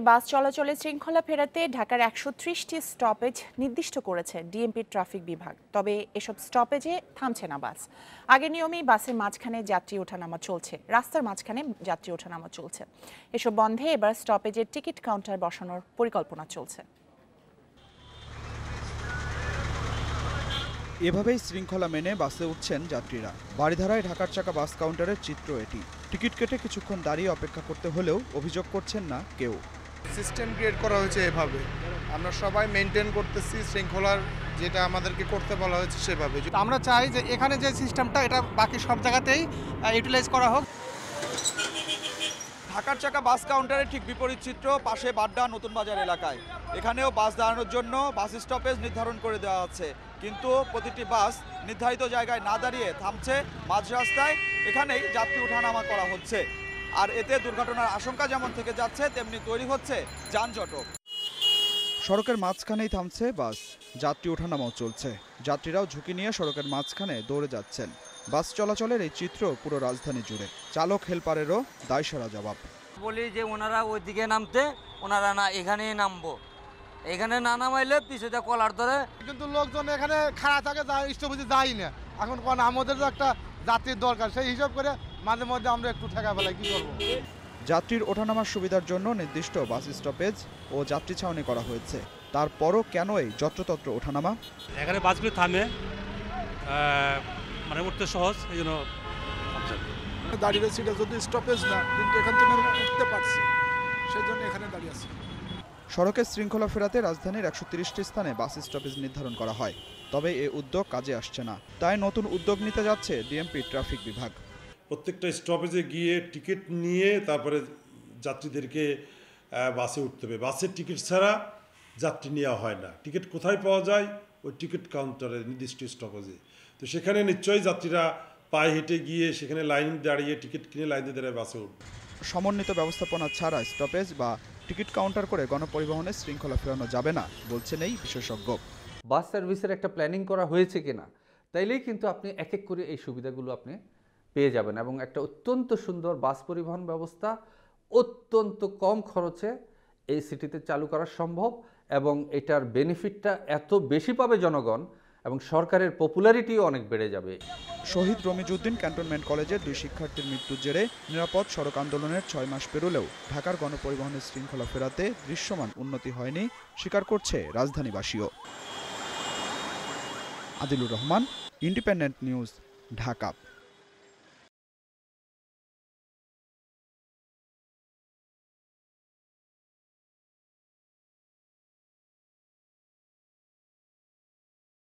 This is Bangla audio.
বাস চলাচলে শৃঙ্খলা ফেরাতে ঢাকার একশো ত্রিশটি স্টপেজ নির্দিষ্ট করেছে ডিএমপি ট্রাফিক বিভাগ। তবে এসব স্টপেজে থামছে না বাস। আগে নিয়মেই বাসের মাঝখানে যাত্রী ওঠানামা চলছে। রাস্তার মাঝখানে যাত্রী ওঠানামা চলছে। এসব বন্ধে এবার স্টপেজের টিকিট কাউন্টার বসানোর পরিকল্পনা চলছে। এভাবেই শৃঙ্খলা মেনে বাসে উঠছেন যাত্রীরা। বাড়িধারায় ঢাকার চাকা বাস কাউন্টারের চিত্র এটি। টিকিট কেটে কিছুক্ষণ দাঁড়িয়ে অপেক্ষা করতে হলেও অভিযোগ করছেন না কেউ। সিস্টেম ক্রিয়েট করা হয়েছে এভাবে। আমরা সবাই মেনটেন করতেছি শৃঙ্খলার যেটা আমাদেরকে করতে বলা হয়েছে সেভাবে। তো আমরা চাই যে এখানে যে সিস্টেমটা এটা বাকি সব জায়গাতেই ইউটিলাইজ করা হোক। ঢাকার চাকা বাস কাউন্টারের ঠিক বিপরীত চিত্র পাশে বাড্ডা নতুন বাজার এলাকায়। এখানেও বাস দাঁড়ানোর জন্য বাস স্টপেজ নির্ধারণ করে দেওয়া আছে। কিন্তু প্রতিটি বাস নির্ধারিত জায়গায় না দাঁড়িয়ে থামছে মাঝ রাস্তায়। এখানেই যাত্রী ওঠানামা করা হচ্ছে। আর এতে দুর্ঘটনার আশঙ্কা যেমন থেকে যাচ্ছে তেমনি তৈরি হচ্ছে যানজটও। সড়কের মাঝখানেই থামছে বাস। যাত্রী ওঠানামাও চলছে। যাত্রীরাও ঝুঁকি নিয়ে সড়কের মাঝখানে দৌড়ে যাচ্ছেন। বাস চলাচলের এই চিত্র পুরো রাজধানী জুড়ে। চালক হেলপারেরও দায়সারা জবাব। বলি যে ওনারা ওইদিকে নামতে ওনারা না এখানেই নামবো। এখানে না নামাইলে পিছুতে কলার ধরে। কিন্তু লোকজন এখানে খাড়া থাকে যা ইষ্টপতি যাই না। এখন কোন আমাদের তো একটা যাত্রীর দরকার সেই হিসাব করে মাঝে মধ্যে আমরা একটু ঠেকা ফেলাই কি করব? যাত্রীর ওঠানামার সুবিধার জন্য নির্দিষ্ট বাস স্টপেজ ও যাত্রী ছাউনি করা হয়েছে। তারপরও কেন এই যত্রতত্র ওঠানামা? এখানে বাসগুলি থামে। মানে উঠতে সহজ এই জন্য দাঁড়িয়ে এটা যদি স্টপেজ না কিন্তু এখান থেকে উঠতে পারছি। সেই জন্য এখানে দাঁড়িয়ে আছি। সড়কের শৃঙ্খলা ফেরাতে রাজধানীর একশো তিরিশটি স্থানে বাস স্টপেজ নির্ধারণ করা হয়। তবে এ উদ্যোগ কাজে আসছে না। তাই নতুন উদ্যোগ নিতে যাচ্ছে ডিএমপি ট্রাফিক বিভাগ। প্রত্যেকটা স্টপেজে গিয়ে টিকিট নিয়ে তারপরে যাত্রীদেরকে বাসে উঠতে হবে। বাসের টিকিট ছাড়া যাত্রী নেওয়া হয় না। টিকিট কোথায় পাওয়া যায়? ওই টিকিট কাউন্টারে নির্দিষ্ট স্টপেজে তো সেখানে নিশ্চয়ই যাত্রীরা পায়ে হেঁটে গিয়ে সেখানে লাইন দাঁড়িয়ে টিকিট কিনে লাইনে দাঁড়িয়ে বাসে উঠবে। সমন্বিত ব্যবস্থাপনা ছাড়া স্টপেজ বা টিকিট কাউন্টার করে গণপরিবহনে শৃঙ্খলা ফেরানো যাবে না বলছেন এই বিশেষজ্ঞ। বাস সার্ভিসের একটা প্ল্যানিং করা হয়েছে কিনা? তাইলেই কিন্তু আপনি এক এক করে এই সুবিধাগুলো আপনি পেয়ে যাবেন এবং একটা অত্যন্ত সুন্দর বাস পরিবহন ব্যবস্থা অত্যন্ত কম খরচে এই সিটিতে চালু করা সম্ভব এবং এটার বেনিফিটটা এত বেশি পাবে জনগণ এবং সরকারের পপুলারিটিও অনেক বেড়ে যাবে। শহীদ রমিজউদ্দিন ক্যান্টনমেন্ট কলেজের দুই শিক্ষার্থীর মৃত্যুর জেরে নিরাপদ সড়ক আন্দোলনের ছয় মাস পেরোলেও ঢাকার গণপরিবহনের শৃঙ্খলা ফেরাতে দৃশ্যমান উন্নতি হয়নি, স্বীকার করছে রাজধানীবাসীও। Adilur Rahman independent news Dhaka.